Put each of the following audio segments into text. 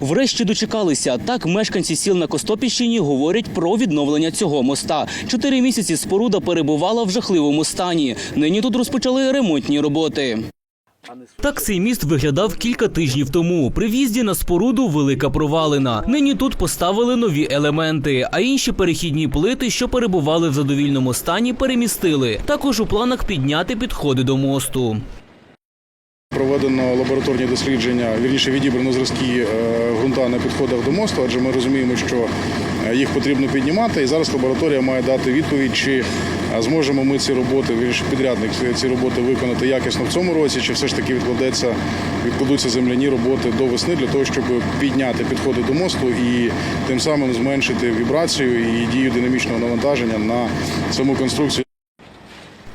Врешті дочекалися. Так мешканці сіл на Костопільщині говорять про відновлення цього моста. Чотири місяці споруда перебувала в жахливому стані. Нині тут розпочали ремонтні роботи. Так цей міст виглядав кілька тижнів тому. При в'їзді на споруду велика провалина. Нині тут поставили нові елементи, а інші перехідні плити, що перебували в задовільному стані, перемістили. Також у планах підняти підходи до мосту. Проведено лабораторні дослідження, вірніше відібрано зразки е, ґрунта на підходах до мосту, адже ми розуміємо, що е, їх потрібно піднімати. І зараз лабораторія має дати відповідь, чи е, зможемо ми ці роботи, вірніше підрядник ці роботи виконати якісно в цьому році, чи все ж таки відкладеться, відкладуться земляні роботи до весни для того, щоб підняти підходи до мосту і тим самим зменшити вібрацію і дію динамічного навантаження на саму конструкцію.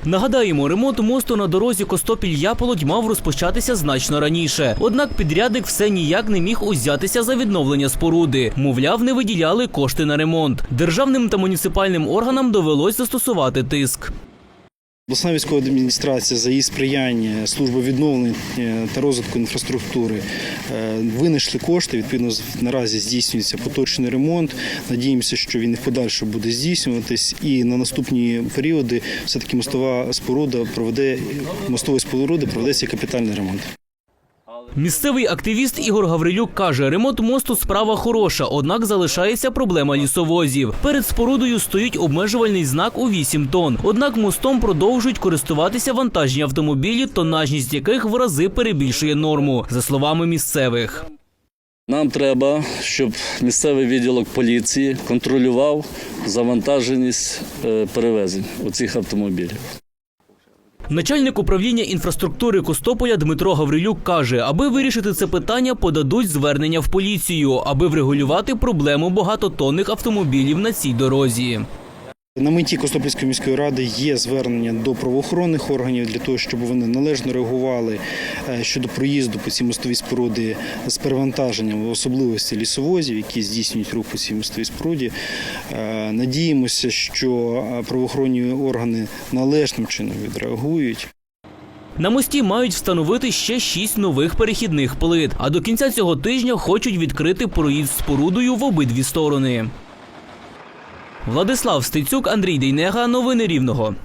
Нагадаємо, ремонт мосту на дорозі Костопіль-Яполодь мав розпочатися значно раніше. Однак підрядник все ніяк не міг узятися за відновлення споруди. Мовляв, не виділяли кошти на ремонт. Державним та муніципальним органам довелось застосувати тиск. Обласна військова адміністрація за її сприяння, служба відновлення е, та розвитку інфраструктури е, винайшли кошти. Відповідно, наразі здійснюється поточний ремонт. Надіємося, що він і в подальшому буде здійснюватись. І на наступні періоди все-таки мостова споруда проведе мостової споруди проведеться капітальний ремонт. Місцевий активіст Ігор Гаврилюк каже, ремонт мосту справа хороша, однак залишається проблема лісовозів. Перед спорудою стоїть обмежувальний знак у 8 тонн. Однак мостом продовжують користуватися вантажні автомобілі, тонажність яких в рази перебільшує норму, за словами місцевих. Нам треба, щоб місцевий відділок поліції контролював завантаженість е, перевезень у цих автомобілів. Начальник управління інфраструктури Костополя Дмитро Гаврилюк каже, аби вирішити це питання, подадуть звернення в поліцію, аби врегулювати проблему багатотонних автомобілів на цій дорозі. На меті Костопільської міської ради є звернення до правоохоронних органів для того, щоб вони належно реагували е, щодо проїзду по цій мостовій споруді з перевантаженням особливості лісовозів, які здійснюють рух по цій мостовій споруді. Е, Надіємося, що е, правоохоронні органи належним чином відреагують. На мості мають встановити ще шість нових перехідних плит, а до кінця цього тижня хочуть відкрити проїзд спорудою в обидві сторони. Владислав Стецюк, Андрій Дейнега. Новини Рівного.